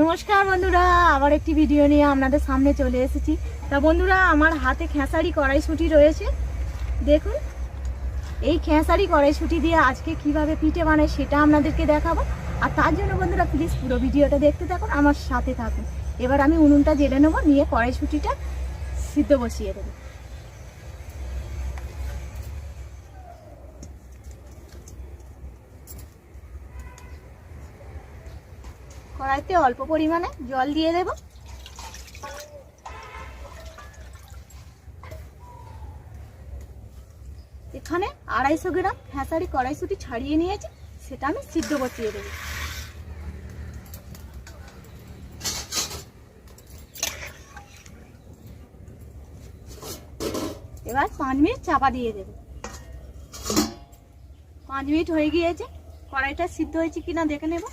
নমস্কার বন্ধুরা, আবার একটি ভিডিও নিয়ে আপনাদের সামনে চলে এসেছি। তা বন্ধুরা, আমার হাতে খেসারি কড়াইশুঁটি রয়েছে। দেখুন, এই খেসারি কড়াইশুঁটি দিয়ে আজকে কীভাবে পিঠে বানায় সেটা আপনাদেরকে দেখাবো। আর তার জন্য বন্ধুরা প্লিজ পুরো ভিডিওটা দেখতে থাকুন, আমার সাথে থাকুন। এবার আমি উনুনটা জেলে নেব, নিয়ে কড়াইশুঁটিটা সিদ্ধ বসিয়ে দেবো। কড়াইতে অল্প পরিমাণে জল দিয়ে দেব। এখানে আড়াইশো গ্রাম খেসারি কড়াইশুটি ছাড়িয়ে নিয়েছি, সেটা আমি সিদ্ধ বসিয়ে দেবো। এবার পাঁচ মিনিট চাপা দিয়ে দেব। পাঁচ মিনিট হয়ে গিয়েছে, কড়াইটা সিদ্ধ হয়েছে কিনা দেখে নেব।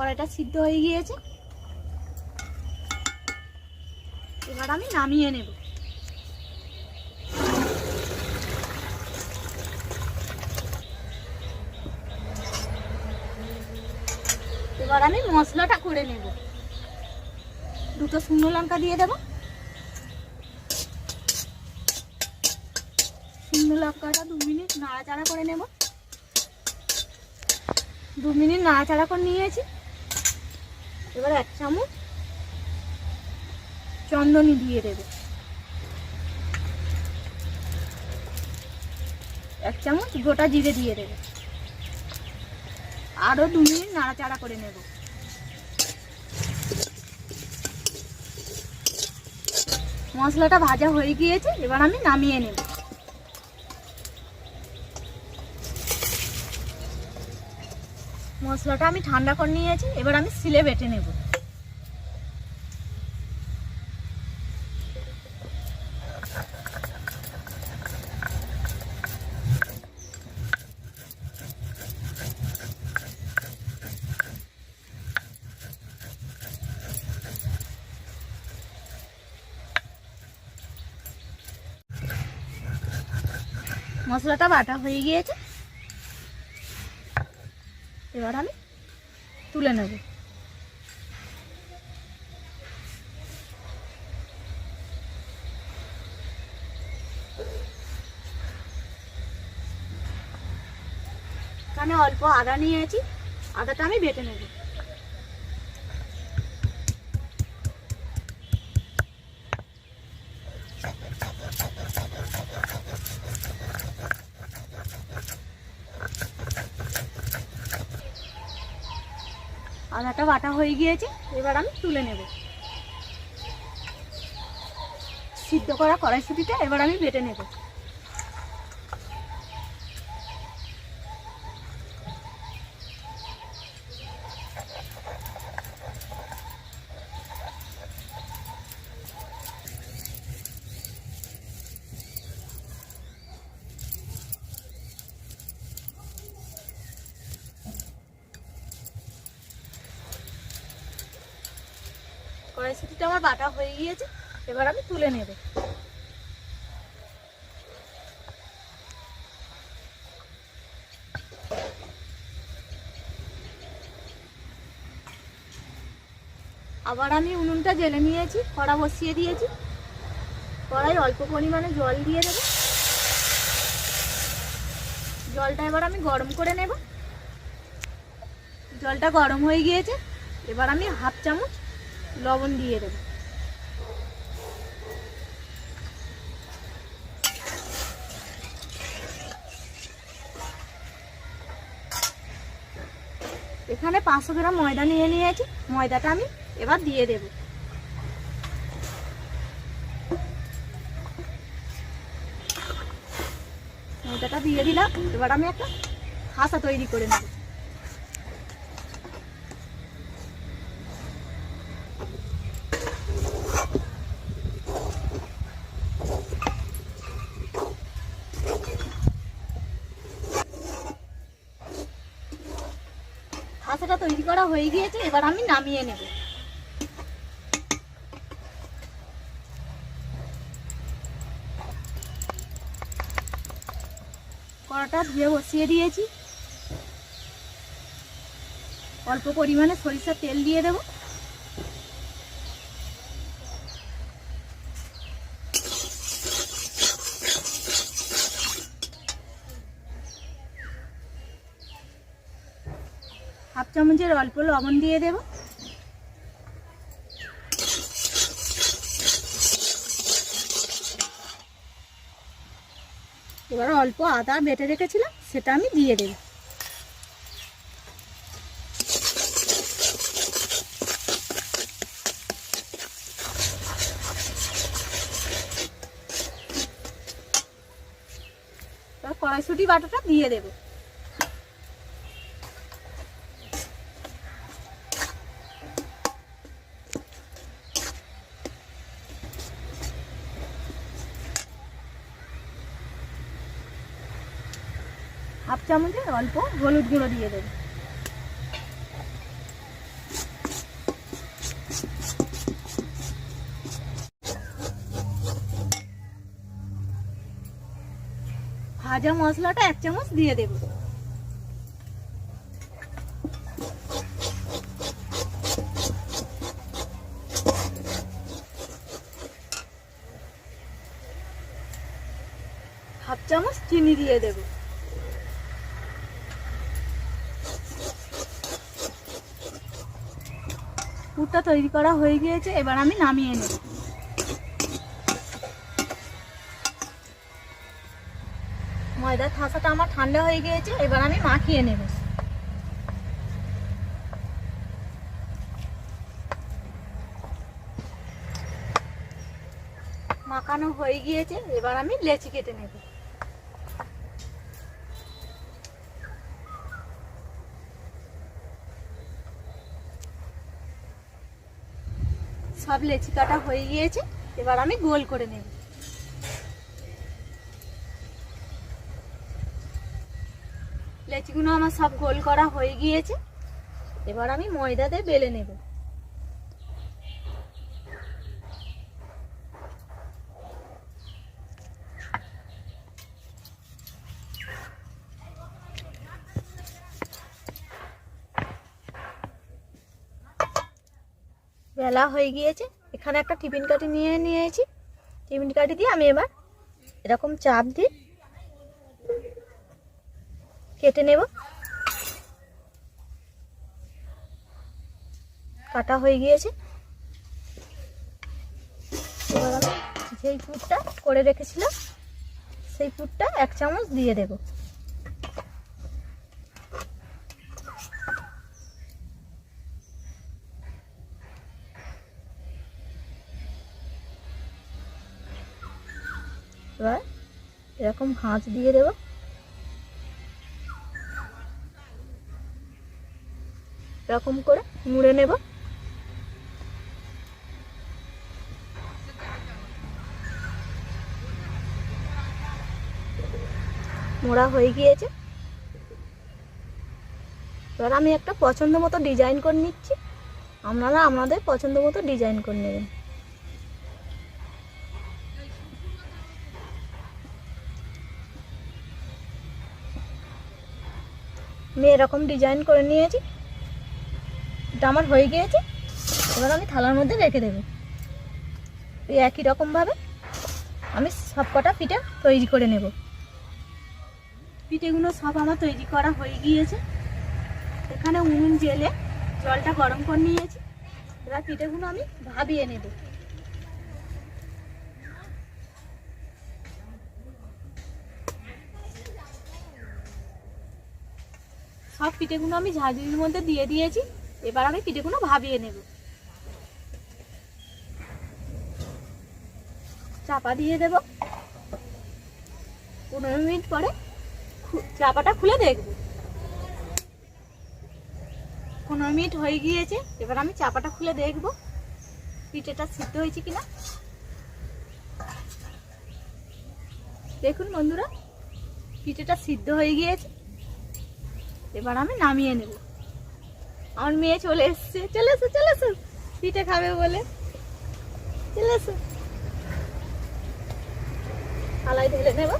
কড়াইটা সিদ্ধ হয়ে গিয়েছে। এবার আমি নামিয়ে নেব। এবার আমি মশলাটা করে নেব। দুটো শুকনো লঙ্কা দিয়ে দেব। শুকনো লঙ্কাটা দু মিনিট নাড়াচাড়া করে নেব। দু মিনিট নাড়াচাড়া করে নিয়েছি। এবার এক চামচ চন্দনী দিয়ে দেবে। এক চামচ গোটা জিরে দিয়ে দেবে। আরও দু মিনিট নাড়াচাড়া করে নেব। মশলাটা ভাজা হয়ে গিয়েছে, এবার আমি নামিয়ে নেব। মশলাটা আমি ঠান্ডা করে নিয়েছি এবার আমি সিলে বেটে নেব। মশলাটা বাটা হয়ে গিয়েছে। এবার আমি তুলে নেব। এখানে অল্প আদা নিয়েছি আদাটা আমি বেটে নেব। আদাটা বাটা হয়ে গিয়েছে, এবার আমি তুলে নেব। সিদ্ধ করা কড়াইশুটিটা এবার আমি বেটে নেব। কড়াইশুটিটা আমার বাটা হয়ে গিয়েছে, এবার আমি তুলে নেব। আবার আমি উনুনটা জেলে নিয়েছি, কড়া বসিয়ে দিয়েছি। কড়াই অল্প পরিমাণে জল দিয়ে দেবো। জলটা এবার আমি গরম করে নেব। জলটা গরম হয়ে গিয়েছে, এবার আমি হাফ চামচ লবণ দিয়ে দেব। এখানে পাঁচশো গ্রাম ময়দা নিয়ে নিয়েছি। ময়দাটা আমি এবার দিয়ে দেব। ময়দাটা দিয়ে দিলাম। এবার আমি একটা খাসা তৈরি করে নেব। করা হয়ে গিয়েছে, এবার আমি নামিয়ে নেব। কড়াটা ধুয়ে বসিয়ে দিয়েছি। অল্প পরিমাণে সরিষার তেল দিয়ে দেবো। চামচের অল্প লবণ দিয়ে দেব। এবার অল্প আদা বেটে রেখেছিলাম, সেটা আমি দিয়ে দেব। কড়াইশুটি বাটাটা দিয়ে দেবো। হাফ চামচের অল্প হলুদ গুঁড়ো দিয়ে দেবো। ভাজা মশলাটা এক চামচ দিয়ে দেবো। হাফ চামচ চিনি দিয়ে দেবো। পুরটা তৈরি করা হয়ে গিয়েছে, এবার আমি নামিয়ে নেব। ময়দার থাসাটা আমার ঠান্ডা হয়ে গিয়েছে, এবার আমি মাখিয়ে নেব। মাখানো হয়ে গিয়েছে, এবার আমি লেচি কেটে নেব। সব লেচি কাটা হয়ে গিয়েছে, এবার আমি গোল করে নেব। লেচিগুলো আমার সব গোল করা হয়ে গিয়েছে, এবার আমি ময়দাতে বেলে নেব। বেলা হয়ে গিয়েছে। এখানে একটা টিফিন কাঠি নিয়ে নিয়েছি। টিফিন কাঠি দিয়ে আমি এবার এরকম চাপ দিয়ে কেটে নেব। কাটা হয়ে গিয়েছে। এবার আমি যেই পুরটা করে রেখেছিলাম, সেই পুরটা এক চামচ দিয়ে দেব। এবার এরকম ভাঁজ দিয়ে দেব। এরকম করে মুড়ে নেব। মোড়া হয়ে গিয়েছে। এবার আমি একটা পছন্দ মতো ডিজাইন করে নিচ্ছি। আপনারা আপনাদের পছন্দ মতো ডিজাইন করে নেবেন। আমি এরকম ডিজাইন করে নিয়েছি। এটা আমার হয়ে গিয়েছে। এবার আমি থালার মধ্যে রেখে দেবো। এই একই রকমভাবে আমি সব কটা পিঠে তৈরি করে নেব। পিঠেগুলো সব আমার তৈরি করা হয়ে গিয়েছে। এখানে উনুন জেলে জলটা গরম করে নিয়েছি। এবার পিঠেগুলো আমি ভাবিয়ে নেব। সব পিঠেগুলো আমি ঝাঁঝরির মধ্যে দিয়ে দিয়েছি, এবার আমি পিঠেগুলো ভাবিয়ে নেব। চাপা দিয়ে দেব। পনেরো মিনিট পরে চাপাটা খুলে দেখব। পনেরো মিনিট হয়ে গিয়েছে, এবার আমি চাপাটা খুলে দেখব, পিঠেটা সিদ্ধ হয়েছে কিনা। দেখুন বন্ধুরা, পিঠেটা সিদ্ধ হয়ে গিয়েছে। এবার আমি নামিয়ে নেব। আমার মেয়ে চলে এসছে। চলে এসো চলে এসো। পিঠে খাবে বলে। চলে এসো। থালায় ঢেলে নেব।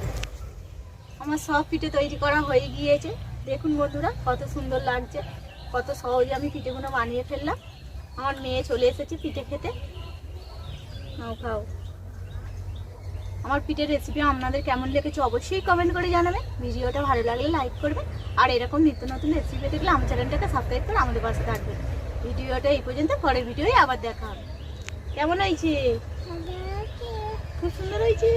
আমার সব পিঠে তৈরি করা হয়ে গিয়েছে। দেখুন বন্ধুরা, কত সুন্দর লাগছে। কত সহজে আমি পিঠেগুলো বানিয়ে ফেললাম। আমার মেয়ে চলে এসেছে পিঠে খেতে। খাও খাও। আমার পিঠের রেসিপি আপনাদের কেমন লেগেছে অবশ্যই কমেন্ট করে জানাবেন। ভিডিওটা ভালো লাগলে লাইক করবেন। আর এরকম নিত্য নতুন রেসিপি দেখলে আমার চ্যানেলটাকে সাবস্ক্রাইব করে আমাদের পাশে থাকবেন। ভিডিওটা এই পর্যন্ত পরের ভিডিওই আবার দেখা হবে। কেমন হয়েছে? খুব সুন্দর হয়েছে।